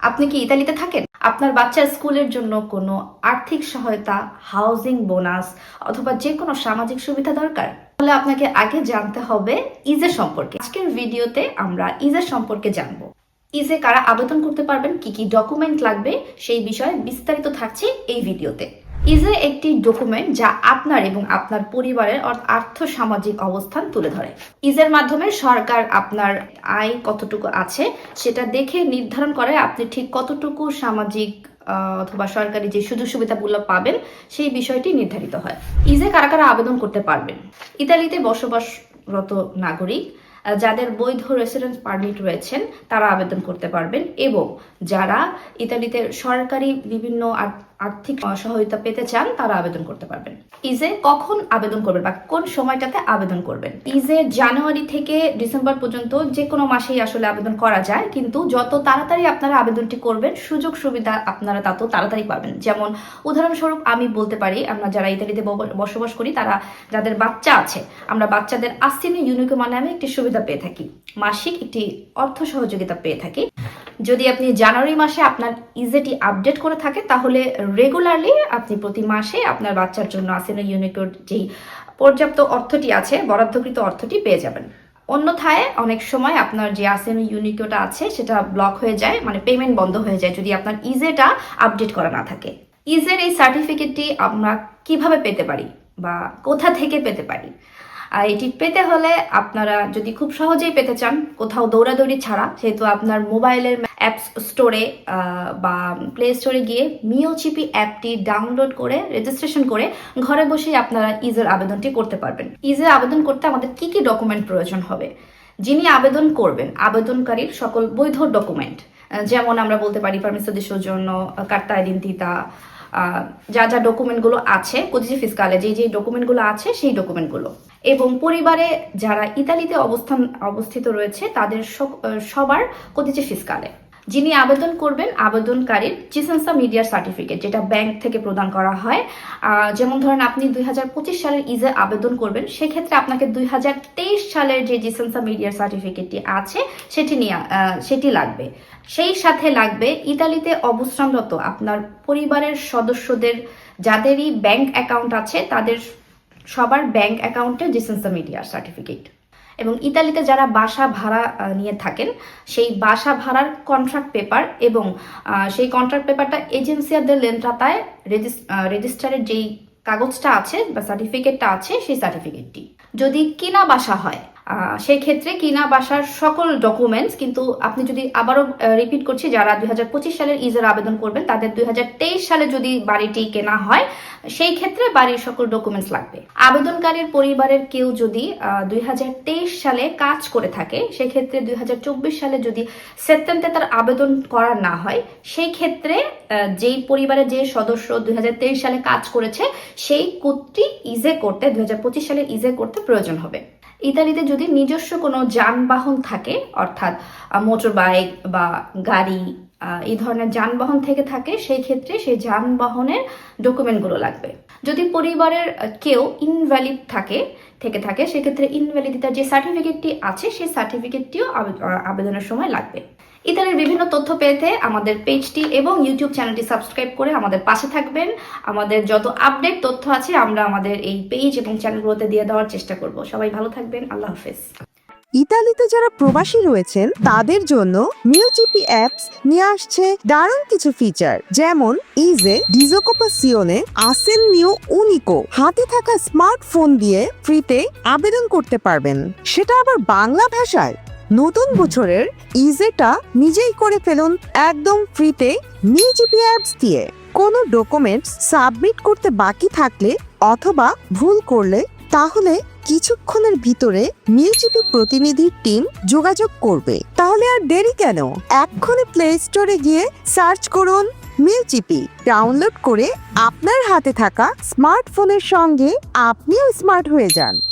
আপনি কি ইতালিতে থাকেন? আপনার বাচ্চার স্কুলের জন্য কোনো আর্থিক সহায়তা হাউজিং বোনাস অথবা যে কোনো সামাজিক সুবিধা দরকার? তাহলে আপনাকে আগে জানতে হবে ইজে সম্পর্কে। আজকের ভিডিওতে আমরা ইজে সম্পর্কে জানব। ইজে কারা আবেদন করতে পারবেন, কি কি ডকুমেন্ট লাগবে, সেই বিষয়ে বিস্তারিত থাকছে এই ভিডিওতে। ইজে একটি ডকুমেন্ট যা আপনার এবং আপনার পরিবারের আর্থ সামাজিক অবস্থান তুলে ধরে। ইজের মাধ্যমে সরকার আপনার আয় কতটুকু আছে সেটা দেখে নির্ধারণ করে আপনি ঠিক কতটুকু সামাজিক অথবা সরকারি যে সুযোগ সুবিধাগুলো পাবেন সেই বিষয়টি নির্ধারিত হয়। ইজে কারা কারা আবেদন করতে পারবেন? ইতালিতে বসবাসরত নাগরিক যাদের বৈধ রেসিডেন্স পারমিট রয়েছেন, তারা আবেদন করতে পারবেন এবং যারা ইতালিতে সরকারি বিভিন্ন আর্থিক সহায়তা পেতে চান, তারা আবেদন করতে পারবেন। ইজে কখন আবেদন করবেন বা কোন সময়টাতে আবেদন করবেন? ইজে জানুয়ারি থেকে ডিসেম্বর পর্যন্ত যে কোনো মাসেই আসলে আবেদন করা যায়, কিন্তু যত তাড়াতাড়ি আপনারা আবেদনটি করবেন, সুযোগ সুবিধা আপনারা তত তাড়াতাড়ি পাবেন। যেমন উদাহরণস্বরূপ আমি বলতে পারি, আমরা যারা ইতালিতে বসবাস করি, তারা যাদের বাচ্চা আছে, আমরা বাচ্চাদের আসিনে ইউনিকো নামে একটি সুবিধা পেয়ে থাকি। মাসিক একটি অর্থ সহযোগিতা পেয়ে থাকি। যদি আপনি জানুয়ারি মাসে আপনার ইজেটি আপডেট করে থাকে, তাহলে রেগুলারলি আপনি প্রতি মাসে আপনার বাচ্চার জন্য আসিনো ইউনিকোড যেই পর্যাপ্ত অর্থটি আছে, বরাদ্দকৃত অর্থটি পেয়ে যাবেন। অন্যথায় অনেক সময় আপনার যে আসেন ইউনিকোটা আছে, সেটা ব্লক হয়ে যায় মানে পেমেন্ট বন্ধ হয়ে যায় যদি আপনার ইজেটা আপডেট করা না থাকে। ইজের এই সার্টিফিকেটটি আমরা কীভাবে পেতে পারি বা কোথা থেকে পেতে পারি? আর এটি পেতে হলে আপনারা যদি খুব সহজেই পেতে চান, কোথাও দৌড়াদৌড়ি ছাড়া, সেহেতু আপনার মোবাইলের অ্যাপস স্টোরে বা প্লে স্টোরে গিয়ে মিওচিপি অ্যাপটি ডাউনলোড করে রেজিস্ট্রেশন করে ঘরে বসেই আপনারা ইজের আবেদনটি করতে পারবেন। ইজের আবেদন করতে আমাদের কি কি ডকুমেন্ট প্রয়োজন হবে? যিনি আবেদন করবেন, আবেদনকারীর সকল বৈধ ডকুমেন্ট যেমন আমরা বলতে পারি পারমিসো দেশের জন্য, কার্তা আইডেন্টিতা যা যা ডকুমেন্টগুলো আছে কোদিজি ফিসকালে যে যে ডকুমেন্টগুলো আছে, সেই ডকুমেন্টগুলো এবং পরিবারে যারা ইতালিতে অবস্থান, অবস্থিত রয়েছে, তাদের সবার কোদিজি ফিসকালে যিনি আবেদন করবেন, আবেদনকারীর চিসেন্সা মিডিয়ার সার্টিফিকেট, যেটা ব্যাংক থেকে প্রদান করা হয়। যেমন ধরেন আপনি দুই হাজার পঁচিশ সালের ইজে আবেদন করবেন, সেক্ষেত্রে আপনাকে দুই হাজার তেইশ সালের যে জিসেন্সা মিডিয়ার সার্টিফিকেটটি আছে, সেটি নিয়ে সেটি লাগবে। সেই সাথে লাগবে ইতালিতে অবস্থানরত আপনার পরিবারের সদস্যদের, যাদেরই ব্যাংক অ্যাকাউন্ট আছে, তাদের সবার ব্যাংক অ্যাকাউন্টে জিসেন্সা মিডিয়ার সার্টিফিকেট এবং ইতালিতে যারা বাসা ভাড়া নিয়ে থাকেন, সেই বাসা ভাড়ার কন্ট্রাক্ট পেপার এবং সেই কন্ট্রাক্ট পেপারটা এজেন্সিয়াদের লেন্ট্রাতায় রেজিস্টারের যেই কাগজটা আছে বা সার্টিফিকেটটা আছে, সেই সার্টিফিকেটটি যদি কেনা বাসা হয় সেই ক্ষেত্রে কিনা বাসার সকল ডকুমেন্টস কিন্তু আপনি যদি আবারও রিপিট করছি, যারা দুই হাজার পঁচিশ সালের ইজের আবেদন করবেন, তাদের দু হাজার তেইশ সালে যদি বাড়িটি কেনা হয়, সেই ক্ষেত্রে বাড়ির সকল ডকুমেন্টস লাগবে। আবেদনকারীর পরিবারের কেউ যদি দুই হাজার তেইশ সালে কাজ করে থাকে সেক্ষেত্রে দুই হাজার চব্বিশ সালে যদি সেপ্টেম্বরে তার আবেদন করা না হয়, সেই ক্ষেত্রে যেই পরিবারের যে সদস্য দুই হাজার তেইশ সালে কাজ করেছে, সেই কোডটি ইজে করতে, দুই হাজার পঁচিশ সালে ইজে করতে প্রয়োজন হবে। ইতালিতে যদি নিজস্ব কোনো যানবাহন থাকে, অর্থাৎ মোটর বাইক বা গাড়ি এই ধরনের যানবাহন থেকে থাকে, সেই ক্ষেত্রে সেই যানবাহনের ডকুমেন্টগুলো লাগবে। যদি পরিবারের কেউ ইনভ্যালিড থাকে, থেকে থাকে, সেক্ষেত্রে ইনভ্যালিডিতার যে সার্টিফিকেটটি আছে, সেই সার্টিফিকেটটিও আবে- আবেদনের সময় লাগবে। ইতালির বিভিন্ন তথ্য পেতে আমাদের পেজটি এবং ইউটিউব চ্যানেলটি সাবস্ক্রাইব করে আমাদের পাশে থাকবেন। আমাদের যত আপডেট তথ্য আছে, আমরা আমাদের এই পেজ এবং চ্যানেলগুলোতে দিয়ে দেওয়ার চেষ্টা করব। সবাই ভালো থাকবেন। আল্লাহ হাফেজ। ইতালিতে যারা প্রবাসী রয়েছেন, তাদের জন্য মিউজিপি অ্যাপস নিয়ে আসছে দারুণ কিছু ফিচার যেমন ইজে ডিজোকোপাসিওনে আসেন নিউ উনিকো হাতে থাকা স্মার্টফোন দিয়ে ফ্রিতে আবেদন করতে পারবেন। সেটা আবার বাংলা ভাষায়। নতুন বছরের ইজেটা নিজেই করে ফেলুন একদম ফ্রিতে মিউজিপি অ্যাপস দিয়ে। কোনো ডকুমেন্টস সাবমিট করতে বাকি থাকলে অথবা ভুল করলে তাহলে কিছুক্ষণের ভিতরে মিউজিপি প্রতিনিধির টিম যোগাযোগ করবে। তাহলে আর দেরি কেন? এক্ষুনি প্লে স্টোরে গিয়ে সার্চ করুন মিউজিপি ডাউনলোড করে আপনার হাতে থাকা স্মার্টফোনের সঙ্গে আপনিও স্মার্ট হয়ে যান।